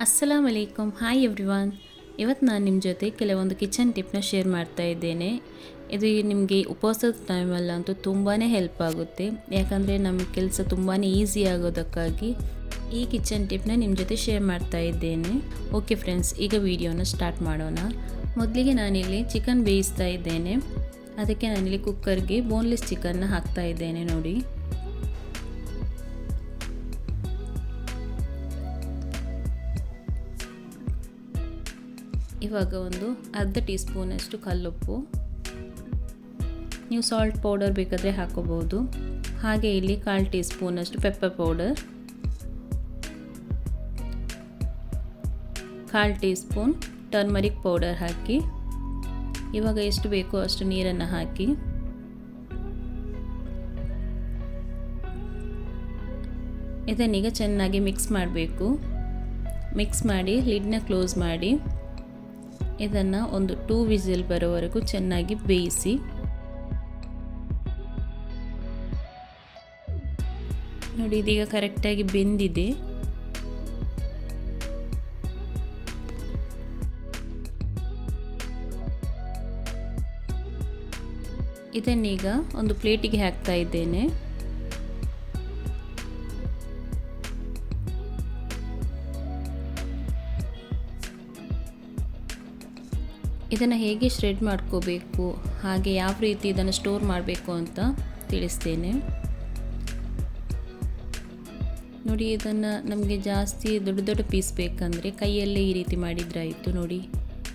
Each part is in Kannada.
ಅಸ್ಸಲಾಮ್ ಅಲೈಕುಮ್ ಹಾಯ್ ಎವ್ರಿವಾನ್ ಇವತ್ತು ನಾನು ನಿಮ್ಮ ಜೊತೆ ಕೆಲವೊಂದು ಕಿಚನ್ ಟಿಪ್ನ ಶೇರ್ ಮಾಡ್ತಾ ಇದ್ದೇನೆ. ಇದು ನಿಮಗೆ ಉಪವಾಸದ ಟೈಮಲ್ಲಂತೂ ತುಂಬಾ ಹೆಲ್ಪ್ ಆಗುತ್ತೆ. ಯಾಕಂದರೆ ನಮ್ಮ ಕೆಲಸ ತುಂಬಾ ಈಸಿ ಆಗೋದಕ್ಕಾಗಿ ಈ ಕಿಚನ್ ಟಿಪ್ನ ನಿಮ್ಮ ಜೊತೆ ಶೇರ್ ಮಾಡ್ತಾ ಇದ್ದೇನೆ. ಓಕೆ ಫ್ರೆಂಡ್ಸ್ ಈಗ ವಿಡಿಯೋನ ಸ್ಟಾರ್ಟ್ ಮಾಡೋಣ. ಮೊದಲಿಗೆ ನಾನಿಲ್ಲಿ ಚಿಕನ್ ಬೇಯಿಸ್ತಾ ಇದ್ದೇನೆ. ಅದಕ್ಕೆ ನಾನಿಲ್ಲಿ ಕುಕ್ಕರ್ಗೆ ಬೋನ್ಲೆಸ್ ಚಿಕನ್ನ ಹಾಕ್ತಾ ಇದ್ದೇನೆ ನೋಡಿ. ಇವಾಗ ಒಂದು ಅರ್ಧ ಟೀ ಸ್ಪೂನಷ್ಟು ಕಲ್ಲುಪ್ಪು. ನೀವು ಸಾಲ್ಟ್ ಪೌಡರ್ ಬೇಕಾದರೆ ಹಾಕೋಬೋದು. ಹಾಗೆ ಇಲ್ಲಿ ಕಾಲು ಟೀ ಸ್ಪೂನಷ್ಟು ಪೆಪ್ಪರ್ ಪೌಡರ್ ಕಾಲು ಟೀ ಸ್ಪೂನ್ ಟರ್ಮರಿಕ್ ಪೌಡರ್ ಹಾಕಿ. ಇವಾಗ ಎಷ್ಟು ಬೇಕೋ ಅಷ್ಟು ನೀರನ್ನು ಹಾಕಿ. ಇದನ್ನೀಗ ಚೆನ್ನಾಗಿ ಮಿಕ್ಸ್ ಮಾಡಬೇಕು. ಮಿಕ್ಸ್ ಮಾಡಿ ಲಿಡ್ನ ಕ್ಲೋಸ್ ಮಾಡಿ. ಇದನ್ನು ಒಂದು ಟೂ ವಿಸಿಲ್ ಬರೋವರೆಗೂ ಚೆನ್ನಾಗಿ ಬೇಯಿಸಿ. ನೋಡಿ, ಇದೀಗ ಕರೆಕ್ಟಾಗಿ ಬೆಂದಿದೆ. ಇದನ್ನೀಗ ಒಂದು ಪ್ಲೇಟಿಗೆ ಹಾಕ್ತಾ ಇದ್ದೇನೆ. ಇದನ್ನು ಹೇಗೆ ಶ್ರೆಡ್ ಮಾಡ್ಕೋಬೇಕು? ಹಾಗೆ ಯಾವ ರೀತಿ ಇದನ್ನು ಸ್ಟೋರ್ ಮಾಡಬೇಕು ಅಂತ ತಿಳಿಸ್ತೇನೆ. ನೋಡಿ, ಇದನ್ನು ನಮಗೆ ಜಾಸ್ತಿ ದೊಡ್ಡ ದೊಡ್ಡ ಪೀಸ್ ಬೇಕಂದರೆ ಕೈಯಲ್ಲೇ ಈ ರೀತಿ ಮಾಡಿದ್ರಾಯಿತು ನೋಡಿ,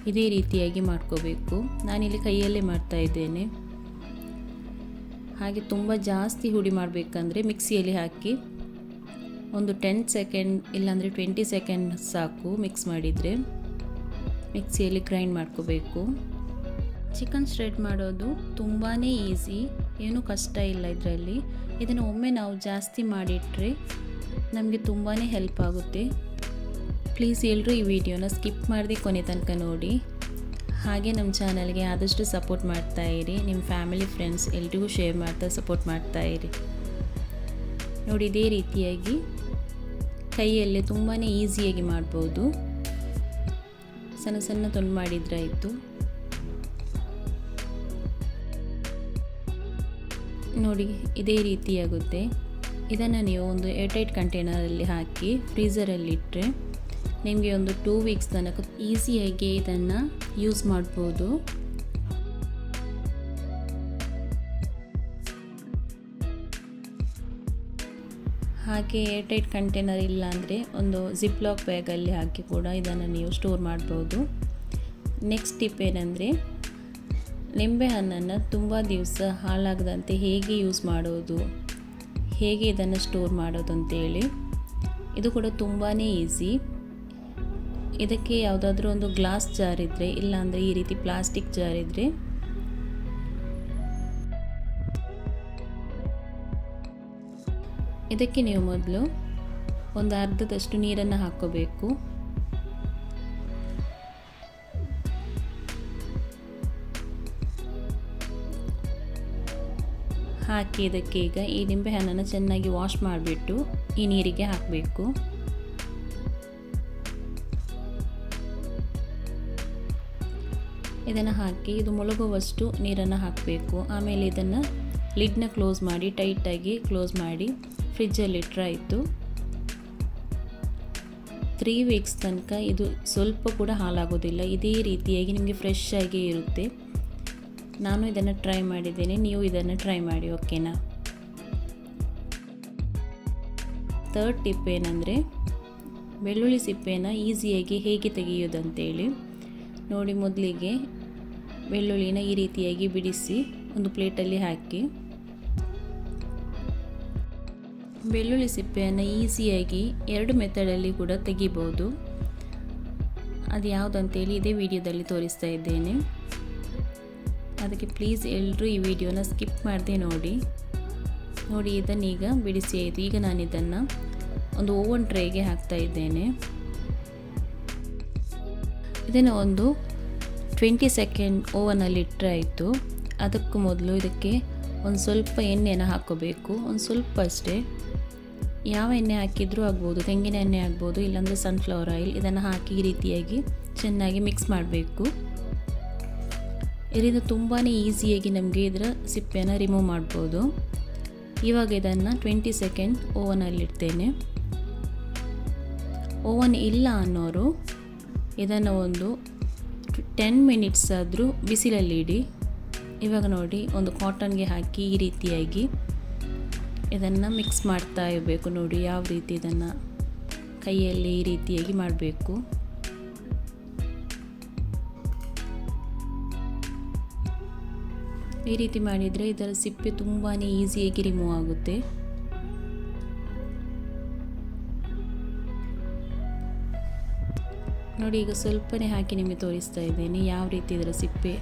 ಇದೇ ರೀತಿಯಾಗಿ ಮಾಡ್ಕೋಬೇಕು. ನಾನಿಲ್ಲಿ ಕೈಯಲ್ಲೇ ಮಾಡ್ತಾ ಇದ್ದೇನೆ. ಹಾಗೆ ತುಂಬ ಜಾಸ್ತಿ ಹುಡಿ ಮಾಡಬೇಕಂದ್ರೆ ಮಿಕ್ಸಿಯಲ್ಲಿ ಹಾಕಿ ಒಂದು ಟೆನ್ ಸೆಕೆಂಡ್ ಇಲ್ಲಾಂದರೆ ಟ್ವೆಂಟಿ ಸೆಕೆಂಡ್ ಸಾಕು ಮಿಕ್ಸ್ ಮಾಡಿದರೆ. ಮಿಕ್ಸಿಯಲ್ಲಿ ಗ್ರೈಂಡ್ ಮಾಡ್ಕೋಬೇಕು. ಚಿಕನ್ ಸ್ಟ್ರೆಡ್ ಮಾಡೋದು ತುಂಬಾ ಈಸಿ, ಏನೂ ಕಷ್ಟ ಇಲ್ಲ ಇದರಲ್ಲಿ. ಇದನ್ನು ಒಮ್ಮೆ ನಾವು ಜಾಸ್ತಿ ಮಾಡಿಟ್ರೆ ನಮಗೆ ತುಂಬಾ ಹೆಲ್ಪ್ ಆಗುತ್ತೆ. ಪ್ಲೀಸ್ ಎಲ್ಲರೂ ಈ ವಿಡಿಯೋನ ಸ್ಕಿಪ್ ಮಾಡದೆ ಕೊನೆ ತನಕ ನೋಡಿ. ಹಾಗೆ ನಮ್ಮ ಚಾನಲ್ಗೆ ಆದಷ್ಟು ಸಪೋರ್ಟ್ ಮಾಡ್ತಾ ಇರಿ. ನಿಮ್ಮ ಫ್ಯಾಮಿಲಿ, ಫ್ರೆಂಡ್ಸ್ ಎಲ್ರಿಗೂ ಶೇರ್ ಮಾಡ್ತಾ, ಸಪೋರ್ಟ್ ಮಾಡ್ತಾ ಇರಿ. ನೋಡಿ, ಇದೇ ರೀತಿಯಾಗಿ ಕೈಯಲ್ಲೇ ತುಂಬಾ ಈಸಿಯಾಗಿ ಮಾಡ್ಬೋದು. ಸಣ್ಣ ಸಣ್ಣ ತುಂಡು ಮಾಡಿದ್ರಾಯಿತು ನೋಡಿ, ಇದೇ ರೀತಿಯಾಗುತ್ತೆ ಇದನ್ನು ನೀವು ಒಂದು ಏರ್ಟೈಟ್ ಕಂಟೈನರಲ್ಲಿ ಹಾಕಿ ಫ್ರೀಝರಲ್ಲಿ ಇಟ್ಟರೆ ನಿಮಗೆ ಒಂದು ಟೂ ವೀಕ್ಸ್ ತನಕ ಈಸಿಯಾಗಿ ಇದನ್ನು ಯೂಸ್ ಮಾಡ್ಬೋದು. ಹಾಗೆ ಏರ್ಟೈಟ್ ಕಂಟೈನರ್ ಇಲ್ಲ ಅಂದರೆ ಒಂದು ಜಿಪ್ಲಾಕ್ ಬ್ಯಾಗಲ್ಲಿ ಹಾಕಿ ಕೂಡ ಇದನ್ನು ನೀವು ಸ್ಟೋರ್ ಮಾಡ್ಬೋದು. ನೆಕ್ಸ್ಟ್ ಟಿಪ್ ಏನಂದರೆ ನಿಂಬೆಹಣ್ಣನ್ನು ತುಂಬ ದಿವಸ ಹಾಳಾಗದಂತೆ ಹೇಗೆ ಯೂಸ್ ಮಾಡೋದು? ಹೇಗೆ ಇದನ್ನು ಸ್ಟೋರ್ ಮಾಡೋದು ಅಂತೇಳಿ ಇದು ಕೂಡ ತುಂಬಾ ಈಸಿ ಇದಕ್ಕೆ ಯಾವುದಾದ್ರೂ ಒಂದು ಗ್ಲಾಸ್ ಜಾರ್ ಇದ್ದರೆ ಇಲ್ಲಾಂದರೆ ಈ ರೀತಿ ಪ್ಲಾಸ್ಟಿಕ್ ಜಾರ್ ಇದ್ದರೆ ಇದಕ್ಕೆ ನೀವು ಮೊದಲು ಒಂದು ಅರ್ಧದಷ್ಟು ನೀರನ್ನು ಹಾಕ್ಕೋಬೇಕು. ಹಾಕಿ ಇದಕ್ಕೆ ಈಗ ಈ ನಿಂಬೆಹಣ್ಣನ್ನು ಚೆನ್ನಾಗಿ ವಾಶ್ ಮಾಡಿಬಿಟ್ಟು ಈ ನೀರಿಗೆ ಹಾಕಬೇಕು. ಇದನ್ನು ಹಾಕಿ ಇದು ಮುಳುಗುವಷ್ಟು ನೀರನ್ನು ಹಾಕಬೇಕು. ಆಮೇಲೆ ಇದನ್ನು ಲಿಡ್ನ ಕ್ಲೋಸ್ ಮಾಡಿ, ಟೈಟಾಗಿ ಕ್ಲೋಸ್ ಮಾಡಿ. ಫ್ರಿಜ್ಜಲ್ಲಿ ಇಟ್ಟರೆ ಆಯಿತು ತ್ರೀ ವೀಕ್ಸ್ ತನಕ ಇದು ಸ್ವಲ್ಪ ಕೂಡ ಹಾಳಾಗೋದಿಲ್ಲ. ಇದೇ ರೀತಿಯಾಗಿ ನಿಮಗೆ ಫ್ರೆಶ್ ಆಗಿ ಇರುತ್ತೆ. ನಾನು ಇದನ್ನು ಟ್ರೈ ಮಾಡಿದ್ದೇನೆ. ನೀವು ಇದನ್ನು ಟ್ರೈ ಮಾಡಿ ಓಕೆನಾ ಥರ್ಡ್ ಟಿಪ್ ಏನಂದರೆ, ಬೆಳ್ಳುಳ್ಳಿ ಸಿಪ್ಪೆನ ಈಸಿಯಾಗಿ ಹೇಗೆ ತೆಗೆಯೋದಂತೇಳಿ ನೋಡಿ ಮೊದಲಿಗೆ ಬೆಳ್ಳುಳ್ಳಿನ ಈ ರೀತಿಯಾಗಿ ಬಿಡಿಸಿ ಒಂದು ಪ್ಲೇಟಲ್ಲಿ ಹಾಕಿ. ಬೆಳ್ಳುಳ್ಳಿ ಸಿಪ್ಪೆಯನ್ನು ಈಸಿಯಾಗಿ ಎರಡು ಮೆಥಡಲ್ಲಿ ಕೂಡ ತೆಗಿಬೋದು. ಅದು ಯಾವುದಂತೇಳಿ ಇದೇ ವಿಡಿಯೋದಲ್ಲಿ ತೋರಿಸ್ತಾ ಇದ್ದೇನೆ. ಅದಕ್ಕೆ ಪ್ಲೀಸ್ ಎಲ್ಲರೂ ಈ ವಿಡಿಯೋನ ಸ್ಕಿಪ್ ಮಾಡದೆ ನೋಡಿ. ನೋಡಿ ಇದನ್ನೀಗ ಬಿಡಿಸಿ ಆಯಿತು. ಈಗ ನಾನು ಇದನ್ನು ಒಂದು ಓವನ್ ಟ್ರೇಗೆ ಹಾಕ್ತಾ ಇದ್ದೇನೆ. ಇದನ್ನು ಒಂದು ಟ್ವೆಂಟಿ ಸೆಕೆಂಡ್ ಓವನಲ್ಲಿ ಇಟ್ಟರೆ ಆಯಿತು. ಅದಕ್ಕೂ ಮೊದಲು ಇದಕ್ಕೆ ಒಂದು ಸ್ವಲ್ಪ ಎಣ್ಣೆಯನ್ನು ಹಾಕೋಬೇಕು ಒಂದು ಸ್ವಲ್ಪ ಅಷ್ಟೇ. ಯಾವ ಎಣ್ಣೆ ಹಾಕಿದರೂ ಆಗ್ಬೋದು, ತೆಂಗಿನ ಎಣ್ಣೆ ಆಗ್ಬೋದು, ಇಲ್ಲಾಂದರೆ ಸನ್ಫ್ಲವರ್ ಆಯಿಲ್ ಇದನ್ನು ಹಾಕಿ ಈ ರೀತಿಯಾಗಿ ಚೆನ್ನಾಗಿ ಮಿಕ್ಸ್ ಮಾಡಬೇಕು. ಇದರಿಂದ ತುಂಬಾ ಈಸಿಯಾಗಿ ನಮಗೆ ಇದರ ಸಿಪ್ಪೆನ ರಿಮೂವ್ ಮಾಡ್ಬೋದು. ಇವಾಗ ಇದನ್ನು ಟ್ವೆಂಟಿ ಸೆಕೆಂಡ್ ಓವನಲ್ಲಿಡ್ತೇನೆ ಓವನ್ ಇಲ್ಲ ಅನ್ನೋರು ಇದನ್ನು ಒಂದು ಟೆನ್ ಮಿನಿಟ್ಸ್ ಆದರೂ ಬಿಸಿಲಲ್ಲಿ ಇಡಿ ಇವಾಗ ನೋಡಿ, ಒಂದು ಕಾಟನ್ಗೆ ಹಾಕಿ ಈ ರೀತಿಯಾಗಿ ಇದನ್ನು ಮಿಕ್ಸ್ ಮಾಡ್ತಾ ಇರಬೇಕು ನೋಡಿ, ಯಾವ ರೀತಿ ಇದನ್ನು ಕೈಯಲ್ಲಿ ಈ ರೀತಿಯಾಗಿ ಮಾಡಬೇಕು. ಈ ರೀತಿ ಮಾಡಿದರೆ ಇದರ ಸಿಪ್ಪೆ ತುಂಬಾ ಈಸಿಯಾಗಿ ರಿಮೂವ್ ಆಗುತ್ತೆ. ನೋಡಿ, ಈಗ ಸ್ವಲ್ಪನೇ ಹಾಕಿ ನಿಮಗೆ ತೋರಿಸ್ತಾ ಇದ್ದೇನೆ, ಯಾವ ರೀತಿ ಇದರ ಸಿಪ್ಪೆ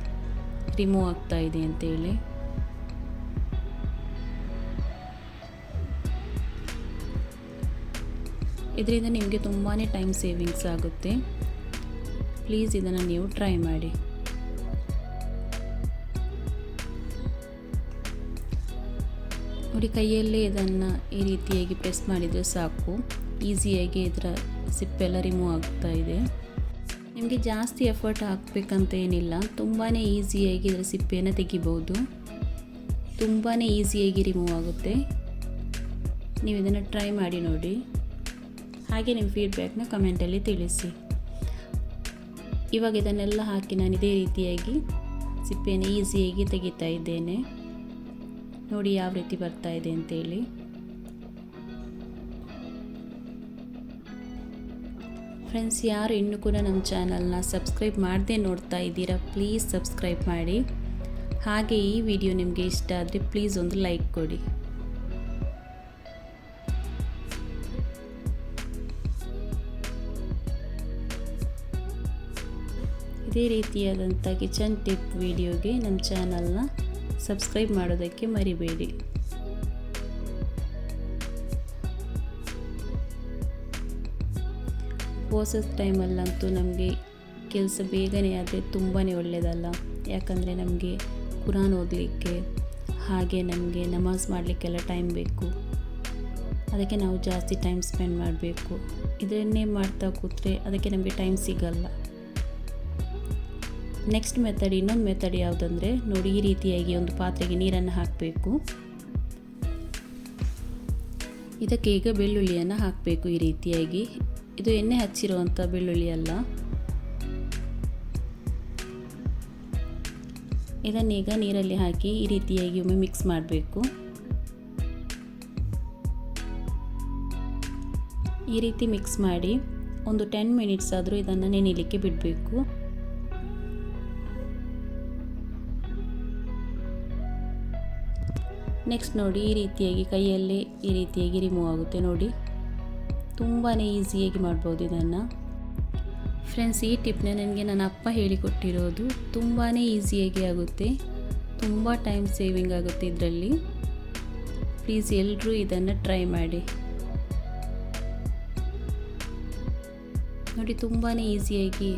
ರಿಮೂವ್ ಆಗ್ತಾ ಇದೆ ಅಂತೇಳಿ. ಇದರಿಂದ ನಿಮಗೆ ತುಂಬಾ ಟೈಮ್ ಸೇವಿಂಗ್ಸ್ ಆಗುತ್ತೆ. ಪ್ಲೀಸ್ ಇದನ್ನು ನೀವು ಟ್ರೈ ಮಾಡಿ. ನೋಡಿ, ಕೈಯಲ್ಲೇ ಇದನ್ನು ಈ ರೀತಿಯಾಗಿ ಪ್ರೆಸ್ ಮಾಡಿದರೆ ಸಾಕು. ಈಸಿಯಾಗಿ ಇದರ ಸಿಪ್ಪೆಲ್ಲ ರಿಮೂವ್ ಆಗ್ತಾ ಇದೆ. ನಿಮಗೆ ಜಾಸ್ತಿ ಎಫರ್ಟ್ ಹಾಕಬೇಕಂತ ಏನಿಲ್ಲ. ತುಂಬಾ ಈಸಿಯಾಗಿ ಇದರ ಸಿಪ್ಪೆಯನ್ನು ತೆಗಿಬೋದು. ತುಂಬಾ ಈಸಿಯಾಗಿ ರಿಮೂವ್ ಆಗುತ್ತೆ. ನೀವು ಇದನ್ನು ಟ್ರೈ ಮಾಡಿ ನೋಡಿ. ಹಾಗೆ ನಿಮ್ಮ ಫೀಡ್ಬ್ಯಾಕ್ನ ಕಮೆಂಟಲ್ಲಿ ತಿಳಿಸಿ. ಇವಾಗ ಇದನ್ನೆಲ್ಲ ಹಾಕಿ ನಾನು ಇದೇ ರೀತಿಯಾಗಿ ಸಿಪ್ಪೆಯನ್ನು ಈಸಿಯಾಗಿ ತೆಗಿತಾ ಇದ್ದೇನೆ. ನೋಡಿ ಯಾವ ರೀತಿ ಬರ್ತಾ ಇದೆ ಅಂತೇಳಿ. ಫ್ರೆಂಡ್ಸ್ ಯಾರು ಇನ್ನೂ ಕೂಡ ನಮ್ಮ ಚಾನಲ್ನ ಸಬ್ಸ್ಕ್ರೈಬ್ ಮಾಡದೆ ನೋಡ್ತಾ ಇದ್ದೀರಾ ಪ್ಲೀಸ್ ಸಬ್ಸ್ಕ್ರೈಬ್ ಮಾಡಿ. ಹಾಗೆ ಈ ವಿಡಿಯೋ ನಿಮಗೆ ಇಷ್ಟ ಆದರೆ ಪ್ಲೀಸ್ ಒಂದು ಲೈಕ್ ಕೊಡಿ. ಇದೇ ರೀತಿಯಾದಂಥ ಕಿಚನ್ ಟಿಪ್ ವಿಡಿಯೋಗೆ ನಮ್ಮ ಚಾನಲ್ನ ಸಬ್ಸ್ಕ್ರೈಬ್ ಮಾಡೋದಕ್ಕೆ ಮರಿಬೇಡಿ. ಪೋಸಸ್ ಟೈಮಲ್ಲಂತೂ ನಮಗೆ ಕೆಲಸ ಬೇಗನೆ ಆದರೆ ತುಂಬಾ ಒಳ್ಳೆಯದಲ್ಲ. ಯಾಕಂದರೆ ನಮಗೆ ಕುರಾನ್ ಓದಲಿಕ್ಕೆ ಹಾಗೆ ನಮಗೆ ನಮಾಜ್ ಮಾಡಲಿಕ್ಕೆಲ್ಲ ಟೈಮ್ ಬೇಕು. ಅದಕ್ಕೆ ನಾವು ಜಾಸ್ತಿ ಟೈಮ್ ಸ್ಪೆಂಡ್ ಮಾಡಬೇಕು. ಇದನ್ನೇ ಮಾಡ್ತಾ ಕೂತ್ರೆ ಅದಕ್ಕೆ ನಮಗೆ ಟೈಮ್ ಸಿಗಲ್ಲ. ನೆಕ್ಸ್ಟ್ ಮೆಥಡ್ ಇನ್ನೊಂದು ಮೆಥಡ್ ಯಾವುದಂದ್ರೆ ನೋಡಿ ಈ ರೀತಿಯಾಗಿ ಒಂದು ಪಾತ್ರೆಗೆ ನೀರನ್ನು ಹಾಕಬೇಕು. ಇದಕ್ಕೆ ಈಗ ಬೆಳ್ಳುಳ್ಳಿಯನ್ನು ಹಾಕಬೇಕು ಈ ರೀತಿಯಾಗಿ. ಇದು ಎಣ್ಣೆ ಹಚ್ಚಿರುವಂಥ ಬೆಳ್ಳುಳ್ಳಿ ಅಲ್ಲ. ಇದನ್ನೀಗ ನೀರಲ್ಲಿ ಹಾಕಿ ಈ ರೀತಿಯಾಗಿ ಒಮ್ಮೆ ಮಿಕ್ಸ್ ಮಾಡಬೇಕು. ಈ ರೀತಿ ಮಿಕ್ಸ್ ಮಾಡಿ ಒಂದು ಟೆನ್ ಮಿನಿಟ್ಸ್ ಆದರೂ ಇದನ್ನು ನೆನೆಯಲಿಕ್ಕೆ ಬಿಡಬೇಕು. ನೆಕ್ಸ್ಟ್ ನೋಡಿ, ಈ ರೀತಿಯಾಗಿ, ಕೈಯಲ್ಲಿ ಈ ರೀತಿಯಾಗಿ ರಿಮೂವ್ ಆಗುತ್ತೆ ನೋಡಿ. ತುಂಬಾ ಈಸಿಯಾಗಿ ಮಾಡ್ಬೋದು ಇದನ್ನು. ಫ್ರೆಂಡ್ಸ್ ಈ ಟಿಪ್ನ ನನಗೆ ನನ್ನ ಅಪ್ಪ ಹೇಳಿಕೊಟ್ಟಿರೋದು ತುಂಬಾ ಈಸಿಯಾಗಿ ಆಗುತ್ತೆ. ತುಂಬ ಟೈಮ್ ಸೇವಿಂಗ್ ಆಗುತ್ತೆ ಇದರಲ್ಲಿ. ಪ್ಲೀಸ್ ಎಲ್ಲರೂ ಇದನ್ನು ಟ್ರೈ ಮಾಡಿ. ನೋಡಿ ತುಂಬಾ ಈಸಿಯಾಗಿ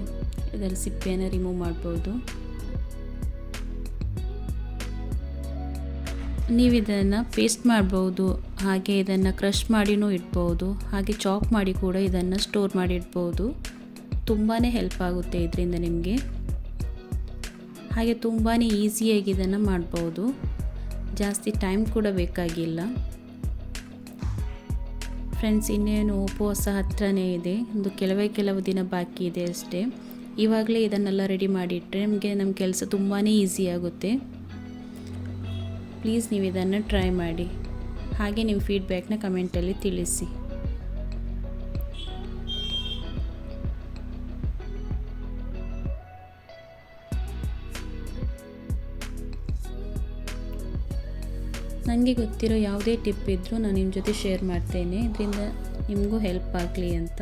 ಇದರ ಸಿಪ್ಪೆಯನ್ನು ರಿಮೂವ್ ಮಾಡ್ಬೋದು. ನೀವು ಇದನ್ನು ಪೇಸ್ಟ್ ಮಾಡ್ಬೋದು, ಹಾಗೆ ಇದನ್ನು ಕ್ರಷ್ ಮಾಡಿನೂ ಇಡ್ಬೋದು, ಹಾಗೆ ಚಾಕ್ ಮಾಡಿ ಕೂಡ ಇದನ್ನು ಸ್ಟೋರ್ ಮಾಡಿ ಇಡ್ಬೋದು. ತುಂಬಾ ಹೆಲ್ಪ್ ಆಗುತ್ತೆ ಇದರಿಂದ ನಿಮಗೆ. ಹಾಗೆ ತುಂಬಾ ಈಸಿಯಾಗಿ ಇದನ್ನು ಮಾಡ್ಬೋದು. ಜಾಸ್ತಿ ಟೈಮ್ ಕೂಡ ಬೇಕಾಗಿಲ್ಲ. ಫ್ರೆಂಡ್ಸ್ ಇನ್ನೇನು ಉಪವಾಸ ಹತ್ರನೇ ಇದೆ. ಒಂದು ಕೆಲವೇ ಕೆಲವು ದಿನ ಬಾಕಿ ಇದೆ ಅಷ್ಟೇ. ಇವಾಗಲೇ ಇದನ್ನೆಲ್ಲ ರೆಡಿ ಮಾಡಿಟ್ಟರೆ ನಮಗೆ ನಮ್ಮ ಕೆಲಸ ತುಂಬಾ ಈಸಿ ಆಗುತ್ತೆ. ಪ್ಲೀಸ್ ನೀವು ಇದನ್ನು ಟ್ರೈ ಮಾಡಿ. ಹಾಗೆ ನಿಮ್ಮ ಫೀಡ್ಬ್ಯಾಕ್ನ ಕಮೆಂಟಲ್ಲಿ ತಿಳಿಸಿ. ನನಗೆ ಗೊತ್ತಿರೋ ಯಾವುದೇ ಟಿಪ್ ಇದ್ದರೂ ನಾನು ನಿಮ್ಮ ಜೊತೆ ಶೇರ್ ಮಾಡ್ತೇನೆ. ಇದರಿಂದ ನಿಮಗೂ ಹೆಲ್ಪ್ ಆಗಲಿ ಅಂತ.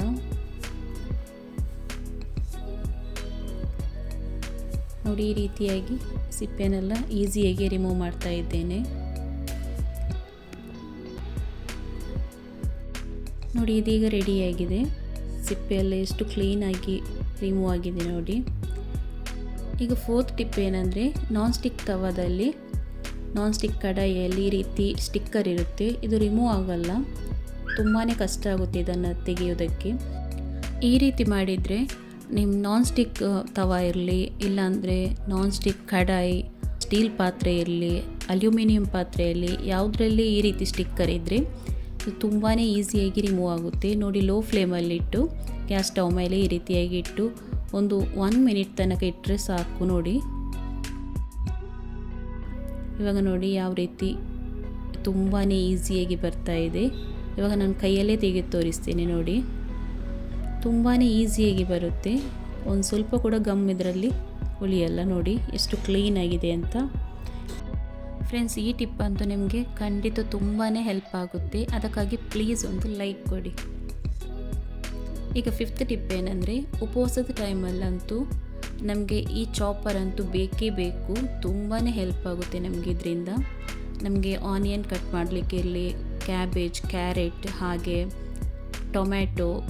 ನೋಡಿ ಈ ರೀತಿಯಾಗಿ. ಸಿಪ್ಪೆನೆಲ್ಲ ಈಸಿಯಾಗಿ ರಿಮೂವ್ ಮಾಡ್ತಾ ಇದ್ದೇನೆ. ನೋಡಿ, ಇದೀಗ ರೆಡಿಯಾಗಿದೆ ಸಿಪ್ಪೆಯೆಲ್ಲ ಎಷ್ಟು ಕ್ಲೀನಾಗಿ ರಿಮೂವ್ ಆಗಿದೆ ನೋಡಿ. ಈಗ ಫೋರ್ತ್ ಟಿಪ್ ಏನಂದರೆ ನಾನ್ ಸ್ಟಿಕ್ ತವದಲ್ಲಿ ನಾನ್ ಸ್ಟಿಕ್ ಕಡಾಯಿಯಲ್ಲಿ ಈ ರೀತಿ ಸ್ಟಿಕ್ಕರ್ ಇರುತ್ತೆ. ಇದು ರಿಮೂವ್ ಆಗಲ್ಲ. ತುಂಬಾ ಕಷ್ಟ ಆಗುತ್ತೆ ಇದನ್ನು ತೆಗೆಯೋದಕ್ಕೆ. ಈ ರೀತಿ ಮಾಡಿದರೆ ನಿಮ್ಮ ನಾನ್ ಸ್ಟಿಕ್ ತವ ಇರಲಿ, ಇಲ್ಲಾಂದರೆ ನಾನ್ ಸ್ಟಿಕ್ ಕಡಾಯಿ, ಸ್ಟೀಲ್ ಪಾತ್ರೆ ಇರಲಿ, ಅಲ್ಯೂಮಿನಿಯಂ ಪಾತ್ರೆ ಯಾವುದರಲ್ಲಿ ಈ ರೀತಿ ಸ್ಟಿಕ್ಕರ್ ಇದ್ದರೆ ಇದು ತುಂಬಾ ಈಸಿಯಾಗಿ ರಿಮೂವ್ ಆಗುತ್ತೆ. ನೋಡಿ ಲೋ ಫ್ಲೇಮಲ್ಲಿಟ್ಟು ಗ್ಯಾಸ್ ಸ್ಟವ್ ಮೇಲೆ ಈ ರೀತಿಯಾಗಿ ಇಟ್ಟು, ಒಂದು ಒನ್ ಮಿನಿಟ್ ತನಕ ಇಟ್ಟರೆ ಸಾಕು ನೋಡಿ. ಇವಾಗ ನೋಡಿ ಯಾವ ರೀತಿ ತುಂಬಾ ಈಸಿಯಾಗಿ ಬರ್ತಾ ಇದೆ. ಇವಾಗ ನಾನು ಕೈಯಲ್ಲೇ ತೆಗೆದು ತೋರಿಸ್ತೀನಿ ನೋಡಿ. ತುಂಬಾ ಈಸಿಯಾಗಿ ಬರುತ್ತೆ. ಒಂದು ಸ್ವಲ್ಪ ಕೂಡ ಗಮ್ ಇದರಲ್ಲಿ ಉಳಿಯಲ್ಲ ನೋಡಿ ಎಷ್ಟು ಕ್ಲೀನಾಗಿದೆ ಅಂತ. ಫ್ರೆಂಡ್ಸ್ ಈ ಟಿಪ್ ಅಂತೂ ನಿಮಗೆ ಖಂಡಿತ ತುಂಬಾ ಹೆಲ್ಪ್ ಆಗುತ್ತೆ. ಅದಕ್ಕಾಗಿ ಪ್ಲೀಸ್ ಒಂದು ಲೈಕ್ ಕೊಡಿ. ಈಗ ಫಿಫ್ತ್ ಟಿಪ್ ಏನಂದರೆ, ಉಪವಾಸದ ಟೈಮಲ್ಲಂತೂ ನಮಗೆ ಈ ಚಾಪರ್ ಅಂತೂ ಬೇಕೇ ಬೇಕು. ತುಂಬಾ ಹೆಲ್ಪ್ ಆಗುತ್ತೆ ನಮಗೆ ಇದರಿಂದ. ನಮಗೆ ಆನಿಯನ್ ಕಟ್ ಮಾಡಲಿಕ್ಕೆ ಇರಲಿ ಕ್ಯಾಬೇಜ್ ಕ್ಯಾರೆಟ್ ಹಾಗೆ ಟೊಮ್ಯಾಟೊ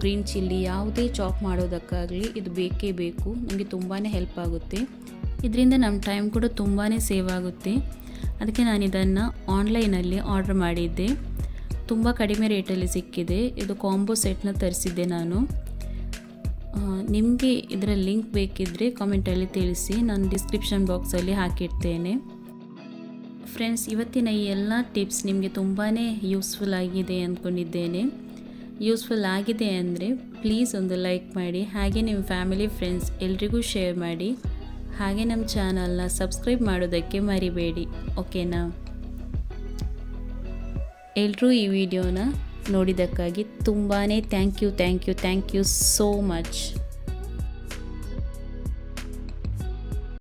ಗ್ರೀನ್ ಚಿಲ್ಲಿ ಯಾವುದೇ ಚಾಪ್ ಮಾಡೋದಕ್ಕಾಗಲಿ ಇದು ಬೇಕೇ ಬೇಕು. ನಮಗೆ ತುಂಬಾ ಹೆಲ್ಪ್ ಆಗುತ್ತೆ. ಇದರಿಂದ ನಮ್ಮ ಟೈಮ್ ಕೂಡ ತುಂಬಾ ಸೇವ್ ಆಗುತ್ತೆ. ಅದಕ್ಕೆ ನಾನು ಇದನ್ನು ಆನ್ಲೈನಲ್ಲಿ ಆರ್ಡ್ರ್ ಮಾಡಿದ್ದೆ. ತುಂಬ ಕಡಿಮೆ ರೇಟಲ್ಲಿ ಸಿಕ್ಕಿದೆ. ಇದು ಕಾಂಬೋ ಸೆಟ್ನ ತರಿಸಿದ್ದೆ ನಾನು. ನಿಮಗೆ ಇದರ ಲಿಂಕ್ ಬೇಕಿದ್ದರೆ ಕಾಮೆಂಟಲ್ಲಿ ತಿಳಿಸಿ. ನಾನು ಡಿಸ್ಕ್ರಿಪ್ಷನ್ ಬಾಕ್ಸಲ್ಲಿ ಹಾಕಿರ್ತೇನೆ ಫ್ರೆಂಡ್ಸ್, ಇವತ್ತಿನ ಈ ಎಲ್ಲ ಟಿಪ್ಸ್ ನಿಮಗೆ ತುಂಬಾ ಯೂಸ್ಫುಲ್ ಆಗಿದೆ ಅಂದ್ಕೊಂಡಿದ್ದೇನೆ. ಯೂಸ್ಫುಲ್ ಆಗಿದೆ ಅಂದರೆ ಪ್ಲೀಸ್ ಒಂದು ಲೈಕ್ ಮಾಡಿ, ಹಾಗೆ ನಿಮ್ಮ ಫ್ಯಾಮಿಲಿ, ಫ್ರೆಂಡ್ಸ್ ಎಲ್ರಿಗೂ ಶೇರ್ ಮಾಡಿ, ಹಾಗೆ ನಮ್ಮ ಚಾನಲ್ನ ಸಬ್ಸ್ಕ್ರೈಬ್ ಮಾಡೋದಕ್ಕೆ ಮರಿಬೇಡಿ, ಓಕೆನಾ? ಎಲ್ಲರೂ ಈ ವಿಡಿಯೋನ ನೋಡಿದ್ದಕ್ಕಾಗಿ ತುಂಬಾ thank you thank you thank you so much